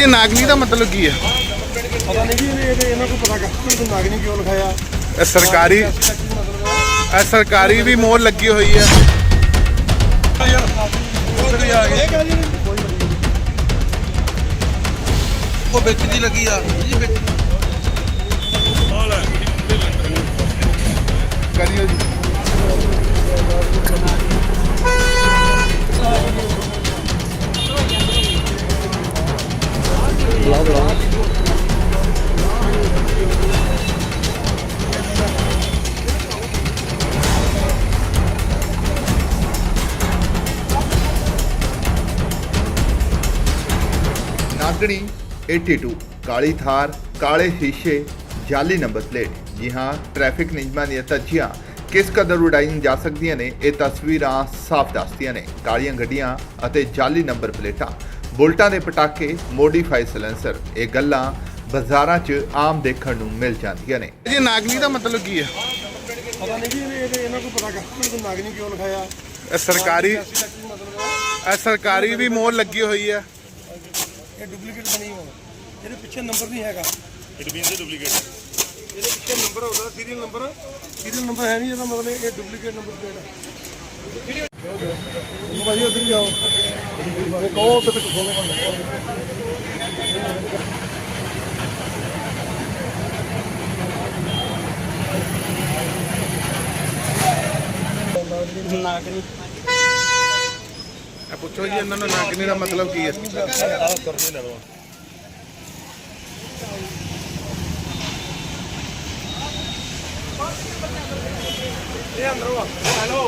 ਜੀ ਨਾਗਨੀ ਦਾ ਮਤਲਬ ਕੀ ਹੈ ਪਤਾ ਨਹੀਂ ਜੀ ਇਹਨੇ ਇਹਦੇ ਇਹਨਾਂ ਨੂੰ ਪਤਾ ਕਰ ਮੈਨੂੰ ਨਾਗਨੀ ਕਿਉਂ ਲਿਖਾਇਆ? ਇਹ ਸਰਕਾਰੀ ਇਹ ਸਰਕਾਰੀ ਵੀ ਮੋਹਰ ਲੱਗੀ ਹੋਈ ਹੈ ਉਹ ਵਿੱਚ ਦੀ ਲੱਗੀ ਆ। ਜੀ ਵਿੱਚ ਕਰਿਓ ਜੀ। ਨਾਗਣੀ 82 ਕਾਲੀ ਥਾਰ ਕਾਲੇ ਸ਼ੀਸ਼ੇ ਜਾਲੀ ਨੰਬਰ ਪਲੇਟ। ਜੀ ਹਾਂ ਟ੍ਰੈਫਿਕ ਨਿਯਮਾਂ ਦੀਆਂ ਧੱਜੀਆਂ। ਕਿਸ ਕਦਰ ਉਡਾਈਆਂ ਜਾ ਸਕਦੀਆਂ ਨੇ ਇਹ ਤਸਵੀਰਾਂ ਸਾਫ਼ ਦੱਸਦੀਆਂ ਨੇ। ਕਾਲੀਆਂ ਗੱਡੀਆਂ ਅਤੇ ਜਾਲੀ ਨੰਬਰ ਪਲੇਟਾਂ। ਬੁਲਟਾਂ ਦੇ ਪਟਾਕੇ ਮੋਡੀਫਾਈ ਸਲੈਂਸਰ ਇਹ ਗੱਲਾਂ ਬਾਜ਼ਾਰਾਂ 'ਚ ਆਮ ਦੇਖਣ ਨੂੰ ਮਿਲ ਜਾਂਦੀਆਂ ਨੇ। ਜੀ ਨਾਗਨੀ ਦਾ ਮਤਲਬ ਕੀ ਹੈ? ਪਤਾ ਨਹੀਂ ਜੀ ਇਹਨੇ ਇਹਦੇ ਇਹਨਾਂ ਨੂੰ ਪਤਾ ਕਰ ਮੈਨੂੰ ਨਾਗਨੀ ਕਿਉਂ ਲਿਖਾਇਆ? ਇਹ ਸਰਕਾਰੀ ਇਹ ਸਰਕਾਰੀ ਵੀ ਮੋਹਰ ਲੱਗੀ ਹੋਈ ਹੈ। ਇਹ ਡੁਪਲੀਕੇਟ ਬਣੀ ਹੋਣਾ। ਇਹਦੇ ਪਿੱਛੇ ਨੰਬਰ ਨਹੀਂ ਹੈਗਾ। ਇਟ ਮੀਨਸ ਡੁਪਲੀਕੇਟ ਇਹਦੇ ਪਿੱਛੇ ਨੰਬਰ ਹੋਦਾ ਸੀਰੀਅਲ ਨੰਬਰ ਸੀਰੀਅਲ ਨੰਬਰ ਹੈ ਨਹੀਂ ਇਹਦਾ ਮਤਲਬ ਇਹ ਡੁਪਲੀਕੇਟ ਨੰਬਰ ਪਲੇਟ ਹੈ ਉਹ ਭਾਜੀ ਉਧਰ ਜਾਓ। ਇਹ ਕਹੋ ਤੇ ਖੋਲੋ ਨਾਗਨੀ ਇਹ ਪੁੱਛੋ ਜੀ ਇਹਨਾਂ ਨੂੰ ਨਾਗਨੀ ਦਾ ਮਤਲਬ ਕੀ ਹੈ? ਆਹ ਕਰਨੇ ਲੈ ਲਓ ਇਹ ਅੰਦਰ ਵਾ ਹੈਲੋ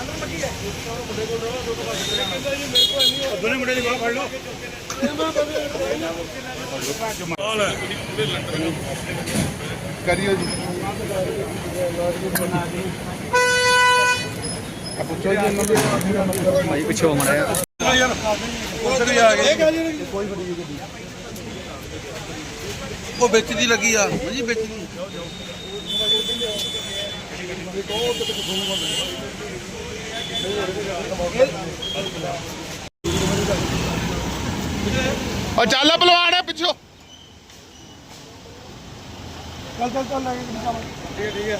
ਅੰਦਰ ਲੱਗੀ ਹੈ। ਮੁੰਡੇ ਕੋਲ ਰੋ ਦੋ ਪਾਸੇ ਕਹਿੰਦਾ ਜੀ ਮੇਰੇ ਕੋਲ ਨਹੀਂ ਦੋਨੇ ਮੁੰਡੇ ਦੀ ਬਾਹ ਫੜ ਲਓ। ਕਰਿਓ ਜੀ। ਇਹ ਪੁੱਛੋ ਜੀ ਇਹਨਾਂ ਨੂੰ ਯਾਰ ਉਧਰ ਹੀ ਆ ਗਏ ਇਹ ਕਹ ਜੀ ਕੋਈ ਫੜੀ ਗੱਡੀ ਉਹ ਵਿੱਚ ਦੀ ਲੱਗੀ ਆ। ਜੀ ਵਿੱਚ ਦੀ। ਉਹ ਚੱਲ ਪਹਿਲਵਾਨ ਹੈ ਪਿੱਛੋਂ। ਚੱਲ ਚੱਲ ਚੱਲ ਲੈ ਕੇ ਚੱਲ ਠੀਕ ਹੈ ਠੀਕ ਹੈ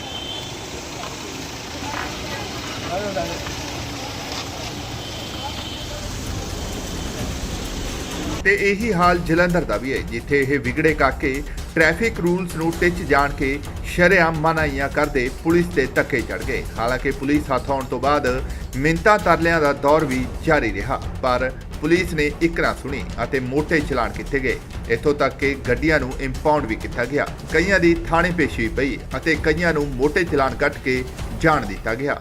ਤੇ ਇਹੀ ਹਾਲ ਜਲੰਧਰ ਦਾ ਵੀ ਹੈ, ਜਿੱਥੇ ਇਹ ਵਿਗੜੇ ਕਾਕੇ ਟ੍ਰੈਫਿਕ ਰੂਲਸ ਨੂੰ ਟਿੱਚ ਜਾਣ ਕੇ ਸ਼ਰਿਆਮ ਮਨਾਈਆਂ ਕਰਦੇ ਪੁਲਿਸ ਤੇ ਧੱਕੇ ਚੜ ਗਏ। ਹਾਲਾਂਕਿ ਪੁਲਿਸ ਹੱਥ ਆਉਣ ਤੋਂ ਬਾਅਦ ਮਿੰਤਾ ਤਰਲਿਆਂ ਦਾ ਦੌਰ ਵੀ ਜਾਰੀ ਰਿਹਾ, ਪਰ ਪੁਲਿਸ ਨੇ ਇੱਕ ਨਾ ਸੁਣੀ ਅਤੇ ਮੋਟੇ ਚਲਾਨ ਕੀਤੇ ਗਏ। ਇੱਥੋਂ ਤੱਕ ਕਿ ਗੱਡੀਆਂ ਨੂੰ ਇੰਪਾਉਂਡ ਵੀ ਕੀਤਾ ਗਿਆ। ਕਈਆਂ ਦੀ ਥਾਣੇ ਪੇਸ਼ੀ ਪਈ ਅਤੇ ਕਈਆਂ ਨੂੰ ਮੋਟੇ ਚਲਾਨ ਕੱਟ ਕੇ ਜਾਣ ਦਿੱਤਾ ਗਿਆ।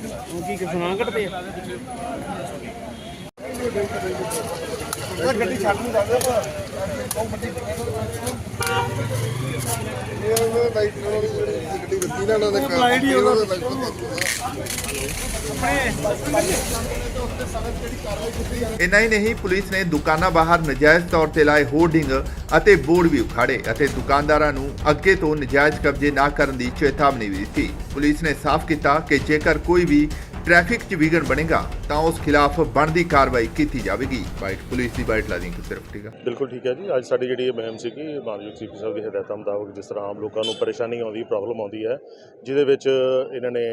ਉਹ ਕੀ ਕਿਸਾਨ ਘਟਦੇ ਆ? ਗੱਡੀ ਛੱਡ ਨਹੀਂ ਸਕਦੇ ਆਪਾਂ ਉਹ ਗੱਡੀ ਇਹ ਉਹ ਲਾਈਟ ਨਾਲ ਗੱਡੀ ਵੱਜੀ ਨਾ ਉਹਨਾਂ ਦੇ ਲਾਈਟ ਹੀ ਇੰਨਾ ਹੀ ਨਹੀਂ, ਪੁਲਿਸ ਨੇ ਦੁਕਾਨਾਂ ਬਾਹਰ ਨਜਾਇਜ਼ ਤੌਰ ਤੇ ਲਾਏ ਹੋਰਡਿੰਗ ਅਤੇ ਬੋਰਡ ਵੀ ਉਖਾੜੇ ਅਤੇ ਦੁਕਾਨਦਾਰਾਂ ਨੂੰ ਅੱਗੇ ਤੋਂ ਨਜਾਇਜ਼ ਕਬਜ਼ੇ ਨਾ ਕਰਨ ਦੀ ਚੇਤਾਵਨੀ ਵੀ ਦਿੱਤੀ। ਪੁਲਿਸ ਨੇ ਸਾਫ਼ ਕੀਤਾ ਕਿ ਜੇਕਰ ਕੋਈ ਵੀ ਟ੍ਰੈਫਿਕ 'ਚ ਵਿਗੜ ਬਣੇਗਾ, ਤਾਂ ਉਸ ਖਿਲਾਫ ਬਣਦੀ ਕਾਰਵਾਈ ਕੀਤੀ ਜਾਵੇਗੀ। ਬਾਈਟ ਪੁਲਿਸ ਦੀ ਬਾਈਟ ਲਾ ਦੀ ਸਿਰਫ, ਠੀਕ ਹੈ ਬਿਲਕੁਲ ਠੀਕ ਹੈ ਜੀ। ਅੱਜ ਸਾਡੀ ਜਿਹੜੀ ਇਹ ਮੁਹਿੰਮ ਸੀਗੀ, ਮਾਨਯੋਗ ਸੀਪੀ ਸਾਹਿਬ ਦੀ ਹਦਾਇਤਾਂ ਮੁਤਾਬਕ, ਜਿਸ ਤਰ੍ਹਾਂ ਆਮ ਲੋਕਾਂ ਨੂੰ ਪਰੇਸ਼ਾਨੀ ਆਉਂਦੀ ਪ੍ਰੋਬਲਮ ਆਉਂਦੀ ਹੈ, ਜਿਹਦੇ ਵਿੱਚ ਇਹਨਾਂ ਨੇ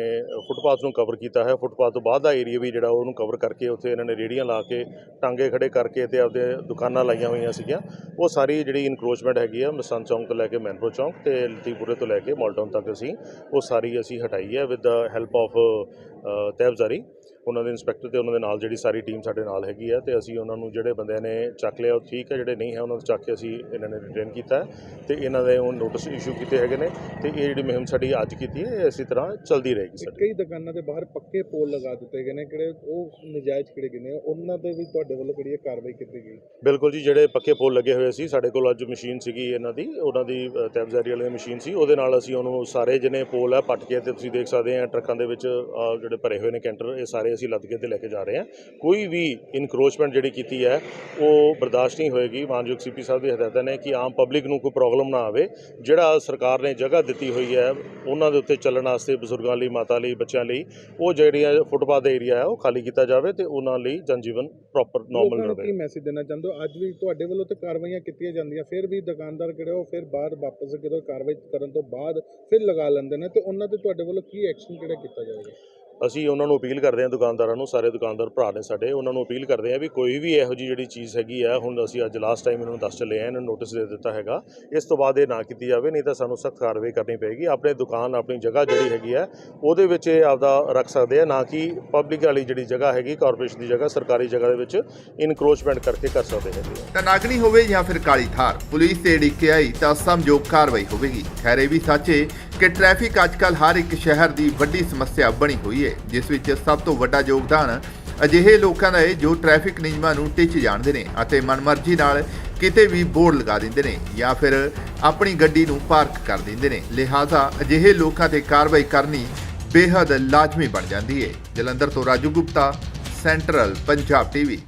ਫੁੱਟਪਾਥ ਨੂੰ ਕਵਰ ਕੀਤਾ ਹੈ। ਫੁੱਟਪਾਥ ਤੋਂ ਬਾਅਦ ਦਾ ਏਰੀਆ ਵੀ ਜਿਹੜਾ ਉਹਨੂੰ ਕਵਰ ਕਰਕੇ, ਉੱਥੇ ਇਹਨਾਂ ਨੇ ਰੇੜੀਆਂ ਲਾ ਕੇ, ਟਾਂਗੇ ਖੜੇ ਕਰਕੇ ਤੇ ਆਪਦੇ ਦੁਕਾਨਾਂ ਲਾਈਆਂ ਹੋਈਆਂ ਸੀਗੀਆਂ। ਉਹ ਸਾਰੀ ਜਿਹੜੀ ਇਨਕਰੋਚਮੈਂਟ ਹੈਗੀ ਆ ਮਸਨ ਚੌਂਕ ਤੋਂ ਲੈ ਕੇ ਮੈਨਪੁਰ ਚੌਂਕ ਤੇ ਲਤੀਪੁਰੇ ਤੋਂ ਲੈ ਕੇ ਮੋਲਟਾਊਨ ਤੱਕ ਅਸੀਂ, ਉਹ ਸਾਰੀ ਅਸੀਂ ਹਟਾਈ ਹੈ ਵਿਦ ਦਾ ਹੈਲਪ ਆਫ ਤੈਬਜ਼ਾਰੀ ਉਹਨਾਂ ਦੇ ਇੰਸਪੈਕਟਰ ਤੇ ਉਹਨਾਂ ਦੇ ਨਾਲ ਜਿਹੜੀ ਸਾਰੀ ਟੀਮ ਸਾਡੇ ਨਾਲ ਹੈਗੀ ਹੈ ਤੇ ਅਸੀਂ ਉਹਨਾਂ ਨੂੰ ਜਿਹੜੇ ਬੰਦਿਆਂ ਨੇ ਚੱਕ ਲਿਆ ਉਹ ਠੀਕ ਹੈ ਜਿਹੜੇ ਨਹੀਂ ਹੈ ਉਹਨਾਂ ਨੂੰ ਚੱਕ ਕੇ ਅਸੀਂ ਇਹਨਾਂ ਨੇ ਰਿਟੇਨ ਕੀਤਾ ਤੇ ਇਹਨਾਂ ਦੇ ਉਹ ਨੋਟਿਸ ਇਸ਼ੂ ਕੀਤੇ ਹੈਗੇ ਨੇ ਤੇ ਇਹ ਜਿਹੜੀ ਮੁਹਿੰਮ ਸਾਡੀ ਅੱਜ ਕੀਤੀ ਹੈ ਇਹ ਇਸੇ ਤਰ੍ਹਾਂ ਚੱਲਦੀ ਰਹੇਗੀ ਸਾਡੀ। ਕਈ ਦੁਕਾਨਾਂ ਦੇ ਬਾਹਰ ਪੱਕੇ ਪੋਲ ਲਗਾ ਦਿੱਤੇ ਗਏ ਨੇ ਕਿਹੜੇ ਉਹ ਨਜਾਇਜ਼ ਕਿਹੜੇ ਗਏ ਨੇ ਉਹਨਾਂ ਤੇ ਵੀ ਤੁਹਾਡੇ ਵੱਲੋਂ ਕਿਹੜੀ ਕਾਰਵਾਈ ਕੀਤੀ ਗਈ? ਬਿਲਕੁਲ ਜੀ ਜਿਹੜੇ ਪੱਕੇ ਪੋਲ ਲੱਗੇ ਹੋਏ ਸੀ ਸਾਡੇ ਕੋਲ ਅੱਜ ਮਸ਼ੀਨ ਸੀਗੀ ਇਹਨਾਂ ਦੀ ਉਹਨਾਂ ਦੀ ਤੈਬਜ਼ਾਰੀ ਵਾਲੀ ਮਸ਼ੀਨ ਸੀ ਉਹਦੇ ਨਾਲ ਅਸੀਂ ਉਹਨੂੰ ਸਾਰੇ ਜਿਹਨੇ ਪੋਲ ਹੈ ਪੱਟ ਕੇ ਤੇ ਤੁਸੀਂ ਦੇਖ ਸਕਦੇ ਆ ਟਰੱਕਾਂ ਦੇ ਵਿੱਚ ਜਿਹੜੇ ਭਰੇ ਹੋਏ ਨੇ ਕੈਂਟਰ ਇਹ ਸਾਰੇ ਅਸੀਂ ਲੱਦ ਕੇ ਤੇ ਲੈ ਕੇ ਜਾ ਰਹੇ ਹਾਂ। ਕੋਈ ਵੀ ਇਨਕਰੋਚਮੈਂਟ ਜਿਹੜੀ ਕੀਤੀ ਹੈ ਉਹ ਬਰਦਾਸ਼ਤ ਨਹੀਂ ਹੋਏਗੀ। ਮਾਨਯੋਗ ਸੀਪੀ ਸਾਹਿਬ ਦੀ ਹਦਾਇਤਾਂ ਨੇ ਕਿ ਆਮ ਪਬਲਿਕ ਨੂੰ ਕੋਈ ਪ੍ਰੋਬਲਮ ਨਾ ਆਵੇ। ਜਿਹੜਾ ਸਰਕਾਰ ਨੇ ਜਗ੍ਹਾ ਦਿੱਤੀ ਹੋਈ ਹੈ ਉਹਨਾਂ ਦੇ ਉੱਤੇ ਚੱਲਣ ਵਾਸਤੇ ਬਜ਼ੁਰਗਾਂ ਲਈ ਮਾਤਾ ਲਈ ਬੱਚਿਆਂ ਲਈ ਉਹ ਜਿਹੜੀਆਂ ਫੁੱਟਪਾਥ ਦਾ ਏਰੀਆ ਹੈ ਉਹ ਖਾਲੀ ਕੀਤਾ ਜਾਵੇ ਤੇ ਉਹਨਾਂ ਲਈ ਜਨਜੀਵਨ ਪ੍ਰੋਪਰ ਨਾਰਮਲ ਰਹੇ। ਕੀ ਮੈਸੇਜ ਦੇਣਾ ਚਾਹੁੰਦੇ ਹੋ? ਅੱਜ ਵੀ ਤੁਹਾਡੇ ਵੱਲੋਂ ਤੇ ਕਾਰਵਾਈਆਂ ਕੀਤੀਆਂ ਜਾਂਦੀਆਂ ਫਿਰ ਵੀ ਦੁਕਾਨਦਾਰ ਕਿਹੜੇ ਉਹ ਫਿਰ ਬਾਹਰ ਵਾਪਸ ਕਿਹੜੇ ਕਾਰਵਾਈ ਕਰਨ ਤੋਂ ਬਾਅਦ ਫਿਰ ਲਗਾ ਲੈਂਦੇ ਨੇ ਤੇ ਉਹਨਾਂ ਤੇ ਤੁਹਾਡੇ ਵੱਲੋਂ ਕੀ ਐਕਸ਼ਨ ਕਿਹੜਾ ਕੀਤਾ ਜਾਵੇਗਾ? ਅਸੀਂ ਉਹਨਾਂ ਨੂੰ ਅਪੀਲ ਕਰਦੇ ਹਾਂ, ਦੁਕਾਨਦਾਰਾਂ ਨੂੰ, ਸਾਰੇ ਦੁਕਾਨਦਾਰ ਭਰਾ ਨੇ ਸਾਡੇ, ਉਹਨਾਂ ਨੂੰ ਅਪੀਲ ਕਰਦੇ ਹਾਂ ਵੀ ਕੋਈ ਵੀ ਇਹੋ ਜਿਹੀ ਜਿਹੜੀ ਚੀਜ਼ ਹੈਗੀ ਆ, ਹੁਣ ਅਸੀਂ ਅੱਜ ਲਾਸਟ ਟਾਈਮ ਇਹਨਾਂ ਨੂੰ ਦੱਸ ਚੱਲੇ ਆ ਇਹਨਾਂ ਨੂੰ ਨੋਟਿਸ ਦੇ ਦਿੱਤਾ ਹੈਗਾ, ਇਸ ਤੋਂ ਬਾਅਦ ਇਹ ਨਾ ਕੀਤੀ ਜਾਵੇ, ਨਹੀਂ ਤਾਂ ਸਾਨੂੰ ਸਖਤ ਕਾਰਵਾਈ ਕਰਨੀ ਪਏਗੀ, ਆਪਣੇ ਦੁਕਾਨ, ਆਪਣੀ ਜਗ੍ਹਾ ਜਿਹੜੀ ਹੈਗੀ ਆ, ਉਹਦੇ ਵਿੱਚ ਇਹ ਆਪਦਾ ਰੱਖ ਸਕਦੇ ਆ, ਨਾ ਕਿ ਪਬਲਿਕ ਵਾਲੀ ਜਿਹੜੀ ਜਗ੍ਹਾ ਹੈਗੀ ਕਾਰਪੋਰੇਸ਼ਨ ਦੀ ਜਗ੍ਹਾ, ਸਰਕਾਰੀ ਜਗ੍ਹਾ ਦੇ ਵਿੱਚ ਇਨਕਰੋਚਮੈਂਟ ਕਰਕੇ ਕਰ ਸਕਦੇ ਹੈਗੇ ਆ। ਤਾਂ ਨਾਗਣੀ ਹੋਵੇ ਜਾਂ ਫਿਰ ਕਾਲੀ ਥਾਰ, ਪੁਲਿਸ ਤੇ ਅੜਿੱਕੇ ਆਈ ਤਾਂ ਸਮਝੋ ਕਾਰਵਾਈ ਹੋਵੇਗੀ। ਖੈਰ, ਇਹ ਵੀ ਸੱਚ ਹੈ ਕਿ ਟ੍ਰੈਫਿਕ ਅੱਜਕੱਲ ਹਰ ਇੱਕ ਸ਼ਹਿਰ ਦੀ ਵੱਡੀ ਸਮੱਸਿਆ ਬਣੀ ਹੋਈ ਹੈ, ਜਿਸ ਵਿੱਚ ਸਭ ਤੋਂ ਵੱਡਾ ਯੋਗਦਾਨ ਅਜਿਹੇ ਲੋਕਾਂ ਦਾ ਹੈ ਜੋ ਟ੍ਰੈਫਿਕ ਨਿਯਮਾਂ ਨੂੰ ਟਿੱਚ ਜਾਣਦੇ ਨੇ ਅਤੇ ਮਨਮਰਜ਼ੀ ਨਾਲ ਕਿਤੇ ਵੀ ਬੋਰਡ ਲਗਾ ਦਿੰਦੇ ਨੇ ਜਾਂ ਫਿਰ ਆਪਣੀ ਗੱਡੀ ਨੂੰ ਪਾਰਕ ਕਰ ਦਿੰਦੇ ਨੇ। ਲਿਹਾਜ਼ਾ ਅਜਿਹੇ ਲੋਕਾਂ ਤੇ ਕਾਰਵਾਈ ਕਰਨੀ ਬੇहद ਲਾਜ਼ਮੀ ਬਣ ਜਾਂਦੀ ਹੈ। ਜਲੰਧਰ ਤੋਂ ਰਾਜੂ ਗੁਪਤਾ ਸੈਂਟਰਲ ਪੰਜਾਬ ਟੀਵੀ